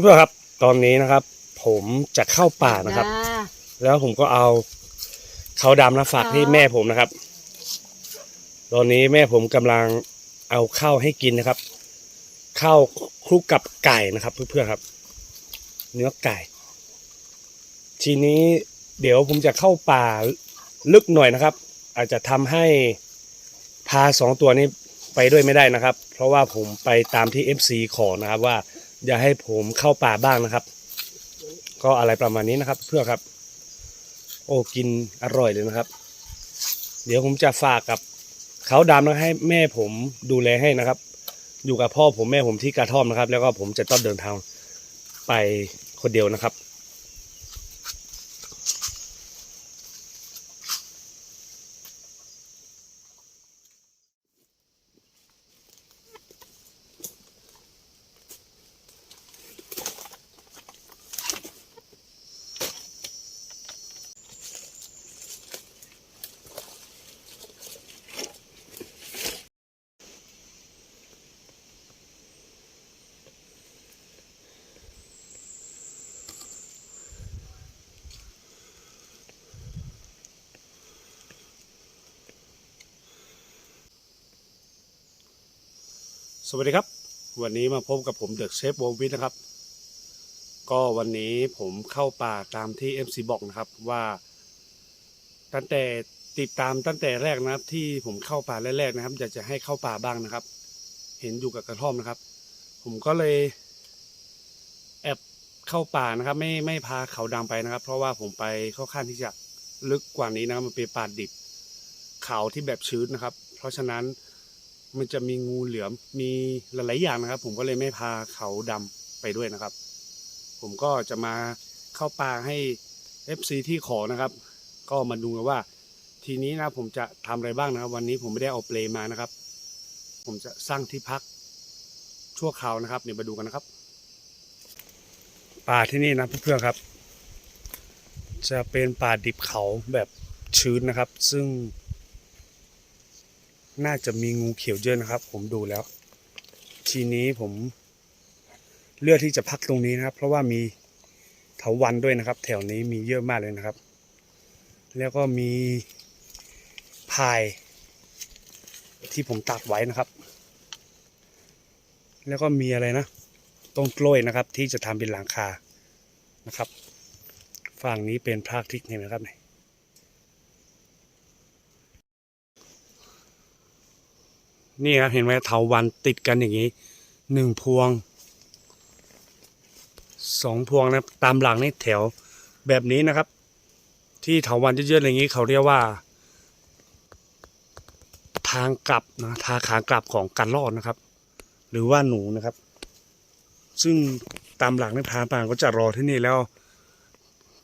ยาเพื่อนๆครับ ตอนนี้นะครับ ผมจะเข้าป่านะครับยาแล้วผมก็เอาเขาวดำนะฝากที่แม่ผมนะครับ ตอนนี้แม่ผมกำลังเอาข้าวให้กินนะครับข้าวคลุกกับไก่นะครับ เพื่อนๆครับ เนื้อไก่ ทีนี้เดี๋ยวผมจะเข้าป่าลึกหน่อยนะครับ อาจจะทำให้พาสองตัวนี้ไปด้วยไม่ได้นะครับ เพราะว่าผมไปตามที่ FC ขอนะครับว่า อย่าให้ผมเข้าป่าบ้างนะครับ ก็อะไรประมาณนี้นะครับ เพื่อครับ โอ้กินอร่อยเลยนะครับ เดี๋ยวผมจะฝากกับเขาดำนะให้แม่ผมดูแลให้นะครับ อยู่กับพ่อผมแม่ผมที่กระท่อมนะครับ แล้วก็ผมจะต้องเดินทางไปคนเดียวนะครับ สวัสดีครับ วันนี้มาพบกับผมเดอะเชฟวงวิทนะครับ ก็วันนี้ผมเข้าป่าตามที่ MC บอกนะครับว่าตั้งแต่ติดตามตั้งแต่แรกนะครับ ที่ผมเข้าป่าแรกๆนะครับอยากจะให้เข้าป่าบ้างนะครับ เห็นอยู่กับกระท่อมนะครับ ผมก็เลยแอบเข้าป่านะครับ ไม่ไม่พาเขาดำไปนะครับ เพราะว่าผมไปเข้าข้างที่จะลึกกว่านี้นะครับมันเป็นป่าดิบเขาที่แบบชื้นนะครับ เพราะฉะนั้น มันจะมีงูเหลือมมีหลายๆอย่างนะครับ ผมก็เลยไม่พาเขาดำไปด้วยนะครับ ผมก็จะมาเข้าป่าให้ FC ที่ขอนะครับ ก็มาดูกันว่า ทีนี้นะผมจะทำอะไรบ้างนะครับ วันนี้ผมไม่ได้เอาเปลมานะครับ ผมจะสร้างที่พักชั่วคราวนะครับเดี๋ยวมาดูกันนะครับ ป่าที่นี่นะเพื่อนๆครับ จะเป็นป่าดิบเขาแบบชื้นนะครับ ซึ่ง น่าจะมีงูเขียวเยอะนะครับ ผมดูแล้ว ทีนี้ผมเลือกที่จะพักตรงนี้นะครับ เพราะว่ามีเถาวันด้วยนะครับ แถวนี้มีเยอะมากเลยนะครับ แล้วก็มีพายที่ผมตัดไว้นะครับ แล้วก็มีอะไรนะต้นกล้วยนะครับ ที่จะทำเป็นหลังคานะครับ ฝั่งนี้เป็นพระอาทิตย์เห็นไหมครับเนี่ย นี่ครับเห็นไหมเถาวันติดกันอย่างนี้หนึ่งพวงสองพวงนะตามหลังนี่แถวแบบนี้นะครับ ที่เถาวันเยอะๆอย่างนี้เขาเรียกว่า ทางกลับนะทางขากลับของการรอดนะครับ หรือว่าหนูนะครับ ซึ่งตามหลังในพานป่าก็จะรอที่นี่แล้ว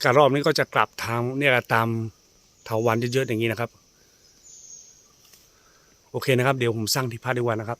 การรอบนี้ก็จะกลับทางเนี่ยตามเถาวันเยอะๆอย่างนี้นะครับ โอเคนะครับ เดี๋ยวผมสร้างที่พักดีกว่านะครับ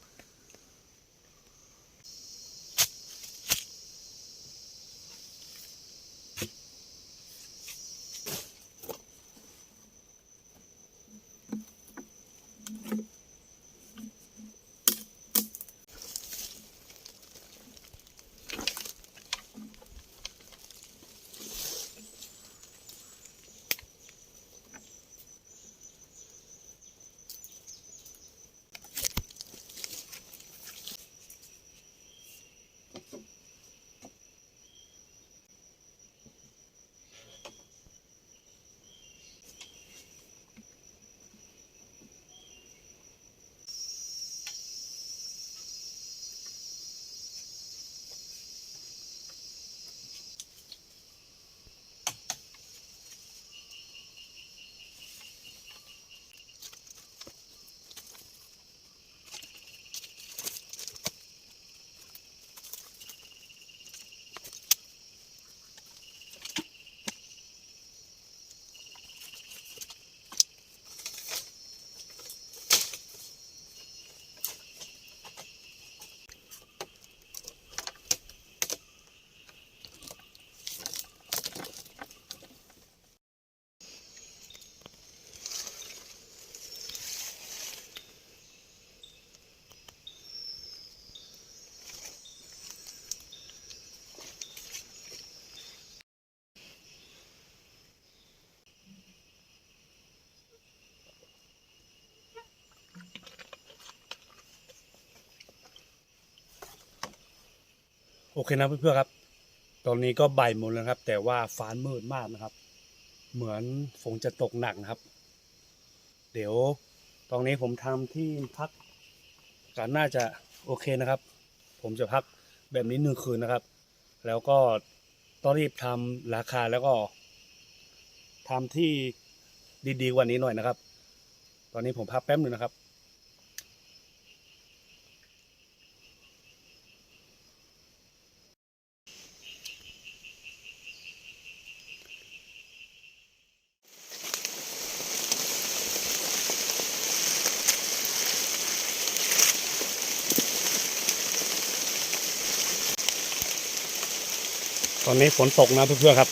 โอเคนะเพื่อนๆครับ ตอนนี้ก็บ่ายโมงแล้วครับ แต่ว่าฟ้ามืดมากนะครับ เหมือนฝนจะตกหนักนะครับ เดี๋ยวตรงนี้ผมทำที่พักก็น่าจะโอเคนะครับ ผมจะพักแบบนี้หนึ่งคืนนะครับ แล้วก็ต้องรีบทำราคาแล้วก็ทำที่ดีๆว่านี้หน่อยนะครับ ตอนนี้ผมพักแป๊บหนึ่งนะครับ ตอนนี้ฝนตกนะเพื่อนๆครับ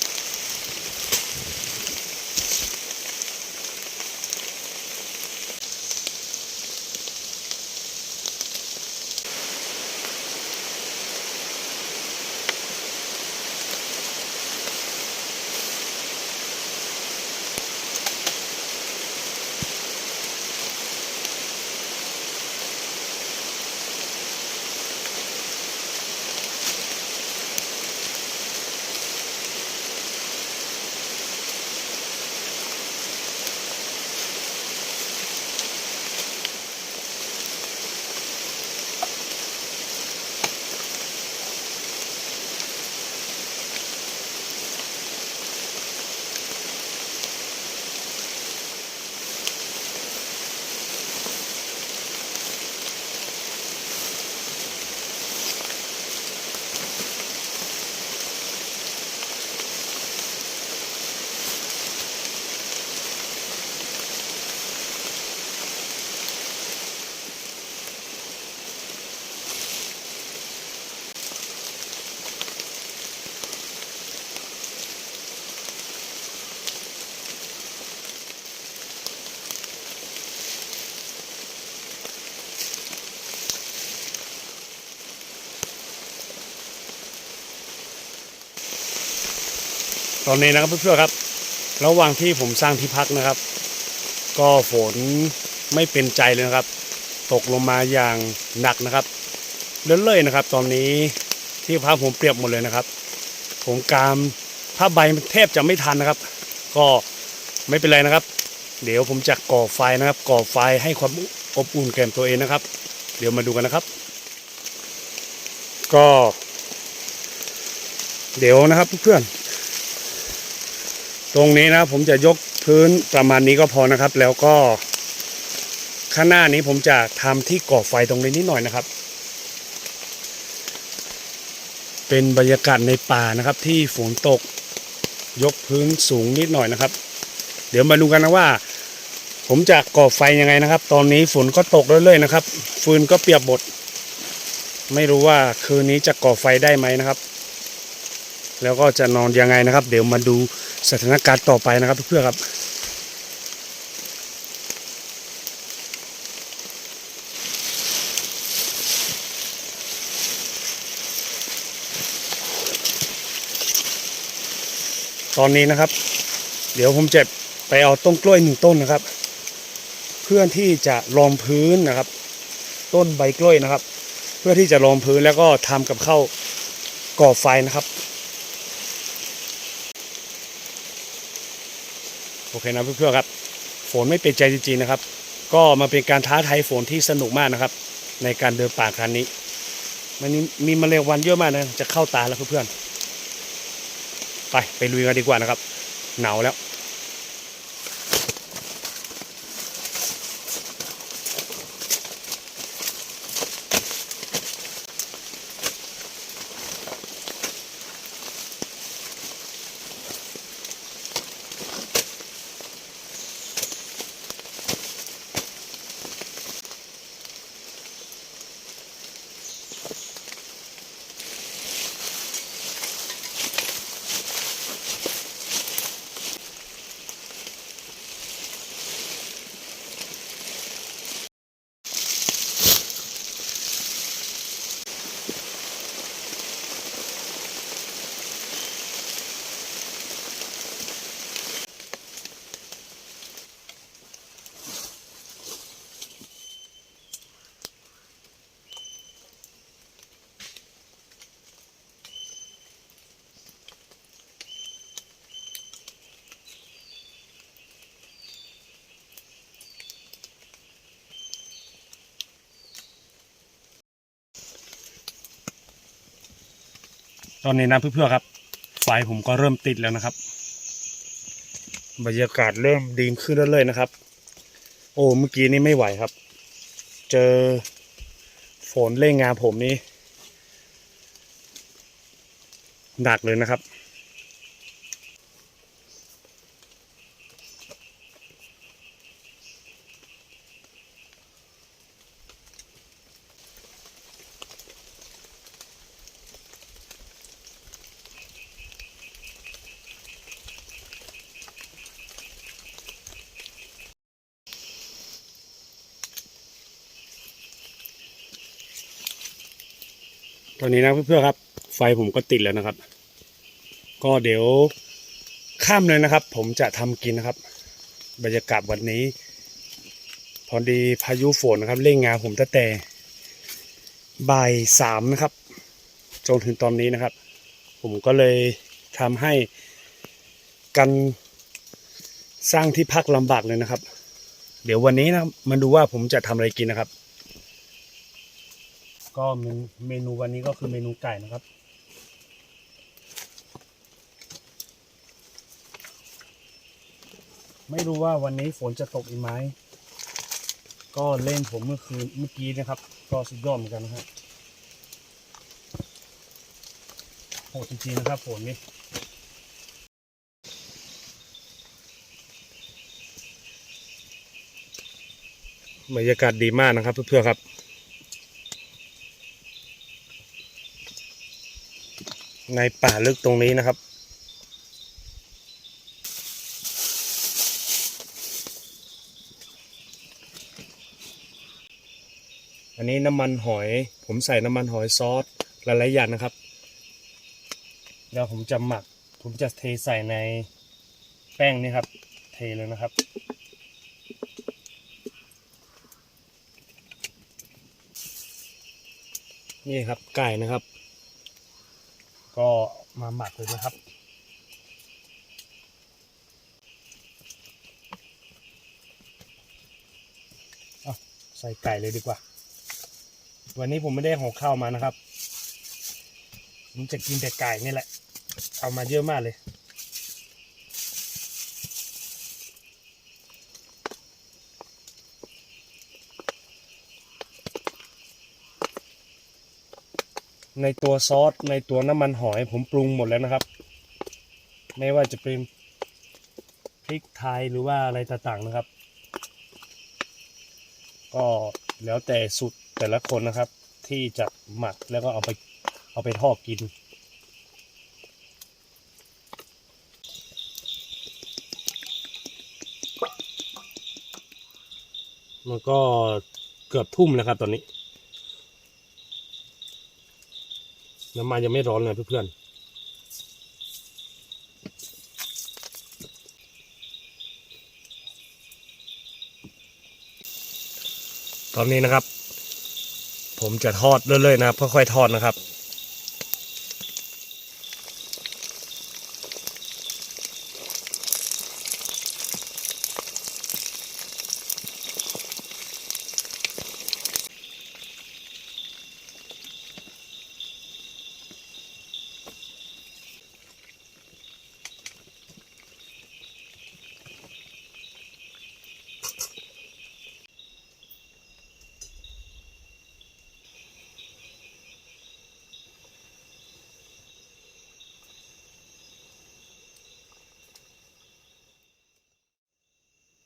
ตอนนี้นะครับเพื่อนๆครับ ระหว่างที่ผมสร้างที่พักนะครับ ก็ฝนไม่เป็นใจเลยนะครับ ตกลงมาอย่างหนักนะครับเลื่อยๆนะครับ ตอนนี้ที่พักผมเปียกหมดเลยนะครับผมกามผ้าใบแทบจะไม่ทันนะครับ ก็ไม่เป็นไรนะครับ เดี๋ยวผมจะก่อไฟนะครับ ก่อไฟให้ความอบอุ่นแก่ตัวเองนะครับ เดี๋ยวมาดูกันนะครับ ก็ เดี๋ยวนะครับเพื่อนๆ ตรงนี้นะผมจะยกพื้นประมาณนี้ก็พอนะครับ แล้วก็ข้างหน้านี้ผมจะทำที่ก่อไฟตรงนี้นิดหน่อยนะครับ เป็นบรรยากาศในป่านะครับ ที่ฝนตกยกพื้นสูงนิดหน่อยนะครับ เดี๋ยวมาดูกันนะว่า ผมจะก่อไฟยังไงนะครับ ตอนนี้ฝนก็ตกเรื่อยๆนะครับ ฟืนก็เปียกหมดไม่รู้ว่าคืนนี้จะก่อไฟได้ไหมนะครับ แล้วก็จะนอนยังไงนะครับ เดี๋ยวมาดู สถานการณ์ต่อไปนะครับเพื่อนครับตอนนี้นะครับ เดี๋ยวผมจะไปเอาต้นกล้วยหนึ่งต้นนะครับ เพื่อที่จะรองพื้นนะครับ ต้นใบกล้วยนะครับ เพื่อที่จะรองพื้นแล้วก็ทำกับข้าวก่อไฟนะครับ โอเคนะเพื่อนๆครับฝนไม่เป็นใจจริงๆนะครับ ก็มาเป็นการท้าทายฝนที่สนุกมากนะครับ ในการเดินป่าครั้งนี้ มันมีแมลงวันเยอะมากนะจะเข้าตาแล้วเพื่อนๆไปไปลุยกันดีกว่านะครับ หนาวแล้ว ตอนนี้นะเพื่อนๆครับ ไฟผมก็เริ่มติดแล้วนะครับ บรรยากาศเริ่มดีขึ้นเรื่อยๆนะครับ โอ้เมื่อกี้นี่ไม่ไหวครับ เจอฝนเล่งงานผมนี่หนักเลยนะครับ อนนี้นะเพื่อนๆครับ ไฟผมก็ติดแล้วนะครับ ก็เดี๋ยวข้ามเลยนะครับ ผมจะทำกินนะครับ บรรยากาศวันนี้ พอดีพายุฝนนะครับเล่งงานผมตั้งแต่บ่ายสามนะครับจนถึงตอนนี้นะครับ ผมก็เลยทำให้กันสร้างที่พักลำบากเลยนะครับ เดี๋ยววันนี้นะมาดูว่าผมจะทำอะไรกินนะครับ ก็เมนูวันนี้ก็คือเมนูไก่นะครับ ไม่รู้ว่าวันนี้ฝนจะตกอีกไหมก็เล่นผมเมื่อคืนเมื่อกี้นะครับ ก็สุดยอดเหมือนกันนะฮะโหดจริงๆนะครับฝนนี่บรรยากาศดีมากนะครับเพื่อนๆครับ ในป่าลึกตรงนี้นะครับ อันนี้น้ำมันหอย ผมใส่น้ำมันหอยซอสหลายๆอย่างนะครับ แล้วผมจะหมัก ผมจะเทใส่ในแป้งนี่ครับ เทเลยนะครับนี่ครับไก่นะครับ ก็มาหมักเลยนะครับ ใส่ไก่เลยดีกว่า วันนี้ผมไม่ได้ห่อข้าวมานะครับ ผมจะกินแต่ไก่นี่แหละ เอามาเยอะมากเลย ในตัวซอสในตัวน้ำมันหอยผมปรุงหมดแล้วนะครับ ไม่ว่าจะเป็นพริกไทยหรือว่าอะไรต่างๆนะครับ ก็แล้วแต่สูตรแต่ละคนนะครับ ที่จะหมักแล้วก็เอาไปเอาไปทอดกินมันก็เกือบทุ่มแล้วครับตอนนี้ น้ำมันยังไม่ร้อนเลยเพื่อนๆ ตอนนี้นะครับ ผมจะทอดเรื่อยๆนะครับค่อยๆทอดนะครับ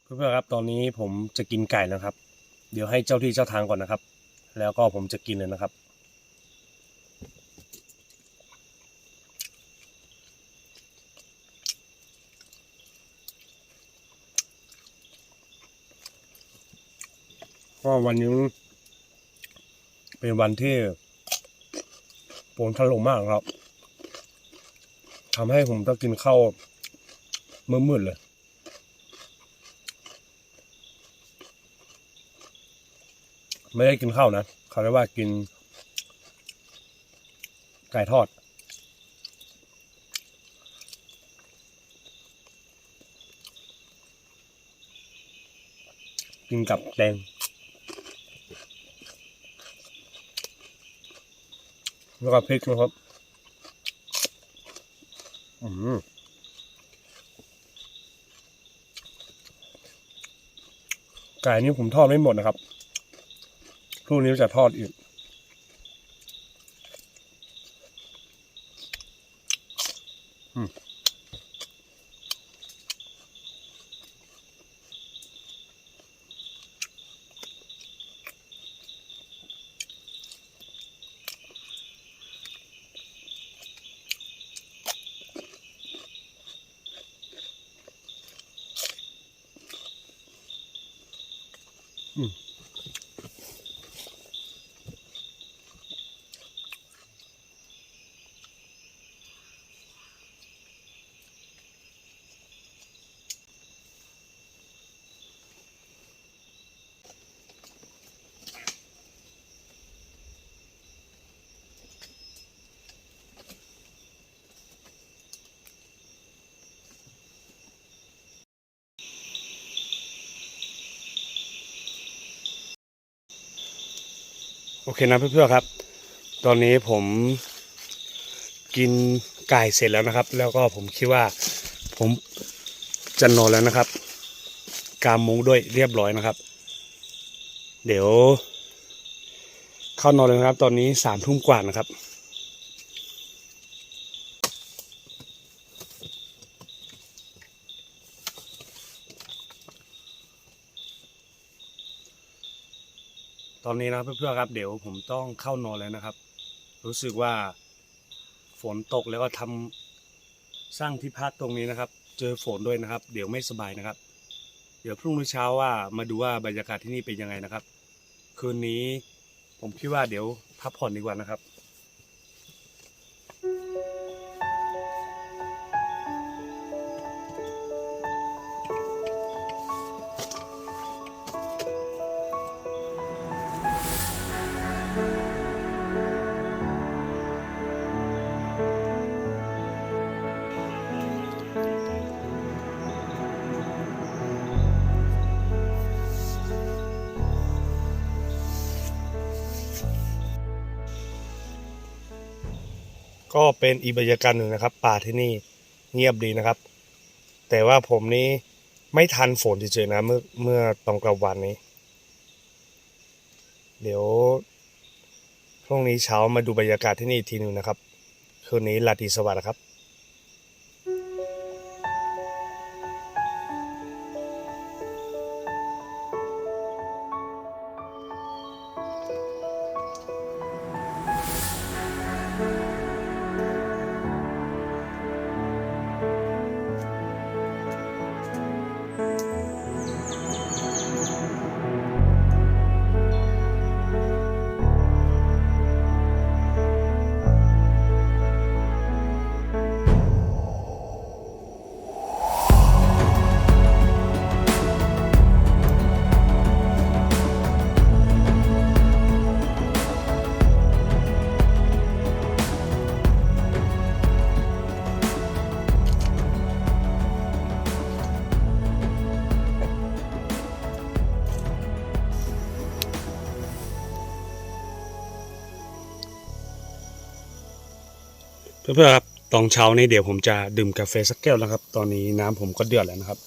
เพื่อนๆครับตอนนี้ผมจะกินไก่แล้วครับ เดี๋ยวให้เจ้าที่เจ้าทางก่อนนะครับ แล้วก็ผมจะกินเลยนะครับ ก็วันนี้เป็นวันที่ฝนถล่มมากครับทำให้ผมต้องกินข้าวมืดๆเลย ไม่ได้กินข้าวนะ เขาเรียกว่ากิน ไก่ทอด กินกับแดงแล้วก็พริกนะครับ อืมไก่นี่ผมทอดไม่หมดนะครับ พรุ่งนี้จะทอดอีก อืม โอเคนะเพื่อนๆครับ ตอนนี้ผมกินไก่เสร็จแล้วนะครับ แล้วก็ผมคิดว่าผมจะนอนแล้วนะครับ กามมุ้งด้วยเรียบร้อยนะครับ เดี๋ยว เข้านอนเลยนะครับ ตอนนี้สามทุ่มกว่านะครับ นนี้นะเพื่อนๆครับ เดี๋ยวผมต้องเข้านอนแล้วนะครับ รู้สึกว่าฝนตกแล้วก็ทำสร้างที่พักตรงนี้นะครับ เจอฝนด้วยนะครับ เดี๋ยวไม่สบายนะครับ เดี๋ยวพรุ่งนี้เช้าว่ามาดูว่าบรรยากาศที่นี่เป็นยังไงนะครับ คืนนี้ผมคิดว่าเดี๋ยวพักผ่อนดีกว่านะครับ ก็เป็นอีกบรรยากาศหนึ่งนะครับ ป่าที่นี่เงียบดีนะครับ แต่ว่าผมนี้ไม่ทันฝนเฉยๆนะเมื่อเมื่อตอนกลางวันนี้ เดี๋ยวพรุ่งนี้เช้ามาดูบรรยากาศที่นี่อีกทีหนึ่งนะครับ คืนนี้ลาตรีสวัสดิ์ครับ เพื่อนๆครับตอนเช้านี้เดี๋ยวผมจะดื่มกาแฟสักแก้วนะครับ ตอนนี้น้ำผมก็เดือดแล้วนะครับ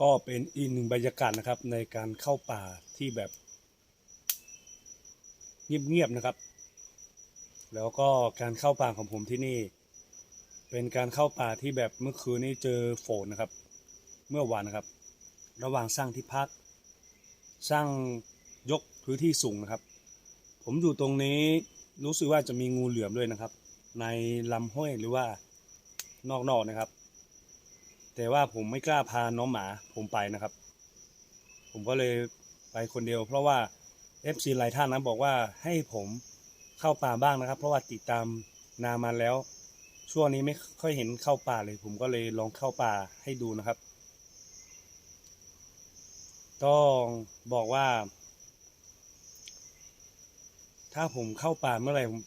ก็เป็นอีกหนึ่งบรรยากาศนะครับในการเข้าป่าที่แบบ เงียบๆนะครับ แล้วก็การเข้าป่าของผมที่นี่ เป็นการเข้าป่าที่แบบเมื่อคืนนี้เจอฝนนะครับ เมื่อวานนะครับ ระหว่างสร้างที่พัก สร้างยกพื้นที่สูงนะครับ ผมอยู่ตรงนี้รู้สึกว่าจะมีงูเหลือมด้วยนะครับ ในลำห้วยหรือว่านอกๆนะครับ แต่ว่าผมไม่กล้าพาน้องหมาผมไปนะครับ ผมก็เลยไปคนเดียว เพราะว่า FC หลายท่านนะบอกว่าให้ผมเข้าป่าบ้างนะครับ เพราะว่าติดตามนามาแล้ว ช่วงนี้ไม่ค่อยเห็นเข้าป่าเลย ผมก็เลยลองเข้าป่าให้ดูนะครับ ต้องบอกว่า ถ้าผมเข้าป่าเมื่อไหร่ผม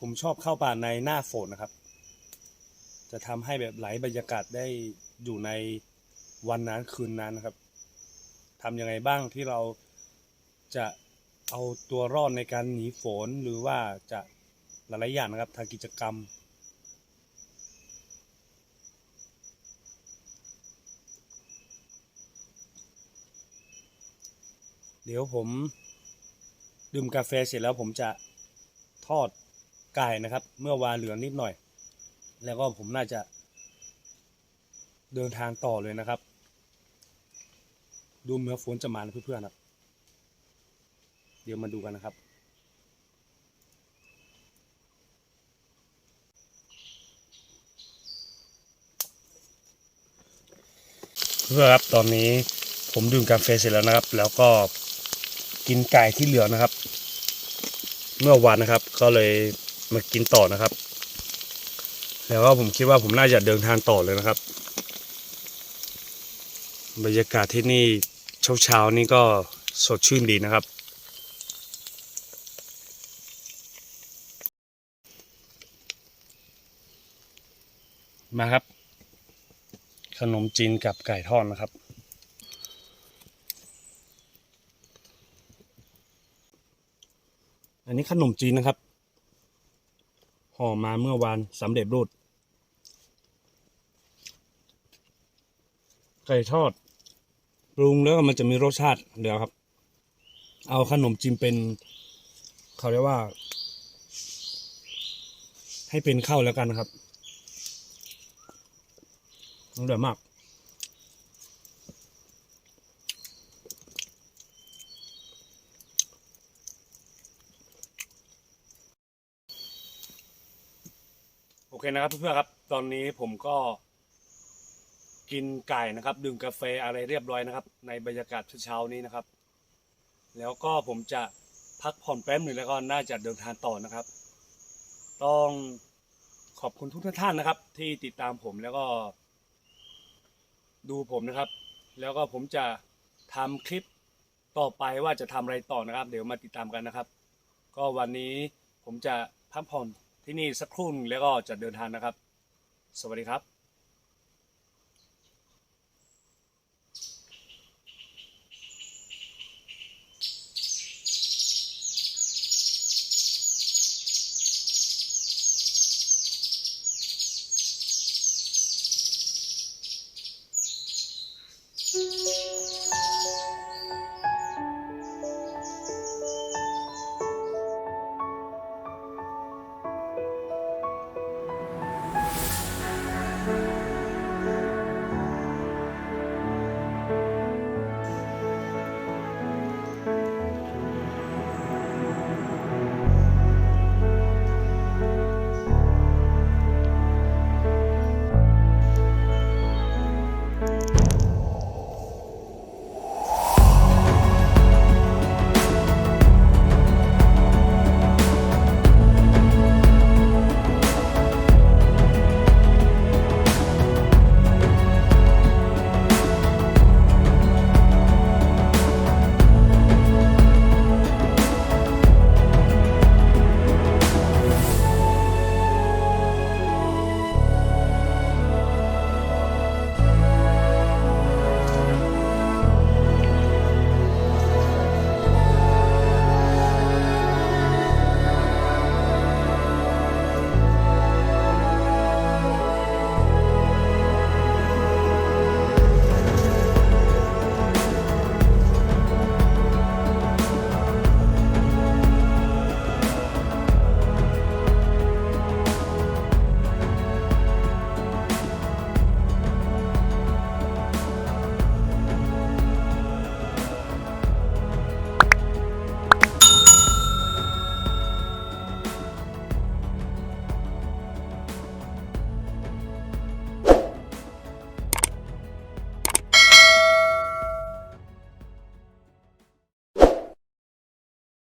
ผมชอบเข้าป่าในหน้าฝนนะครับ จะทำให้แบบไหลบรรยากาศได้อยู่ในวันนั้นคืนนั้นนะครับทำยังไงบ้างที่เราจะเอาตัวรอดในการหนีฝนหรือว่าจะหลายๆอย่างนะครับทางกิจกรรม เดี๋ยวผมดื่มกาแฟเสร็จแล้วผมจะทอดไก่นะครับ เมื่อวานเหลือนิดหน่อย แล้วก็ผมน่าจะ เดินทางต่อเลยนะครับ ดูเหมื่อนฝนจะมานะเพื่อนๆครับ เดี๋ยวมาดูกันนะครับ เพื่อนครับตอนนี้ผมดื่มกาแฟเสร็จแล้วนะครับ แล้วก็กินไก่ที่เหลือนะครับ เมื่อวานนะครับ ก็เลยมากินต่อนะครับ แล้วก็ผมคิดว่าผมน่าจะเดินทางต่อเลยนะครับ บรรยากาศที่นี่เช้าๆนี่ก็สดชื่นดีนะครับ มาครับ ขนมจีนกับไก่ทอดนะครับอันนี้ขนมจีนนะครับ ห่อมาเมื่อวานสำเร็จรูปไก่ทอดปรุงแล้วมันจะมีรสชาติเดี๋ยวครับ เอาขนมจีนเป็น เขาเรียกว่า ให้เป็นข้าวแล้วกันนะครับอร่อยมาก โอเค นะครับเพื่อนๆครับ ตอนนี้ผมก็ กินไก่นะครับดื่มกาแฟอะไรเรียบร้อยนะครับ ในบรรยากาศเช้าๆนี้นะครับ แล้วก็ผมจะพักผ่อนแป๊บหนึ่งแล้วก็น่าจะเดินทางต่อนะครับ ต้องขอบคุณทุกท่านนะครับ ที่ติดตามผมแล้วก็ ดูผมนะครับ แล้วก็ผมจะทำคลิปต่อไปว่าจะทำอะไรต่อนะครับ เดี๋ยวมาติดตามกันนะครับ ก็วันนี้ผมจะพักผ่อน ที่นี่สักครู่หนึ่งแล้วก็จะเดินทางนะครับ สวัสดีครับ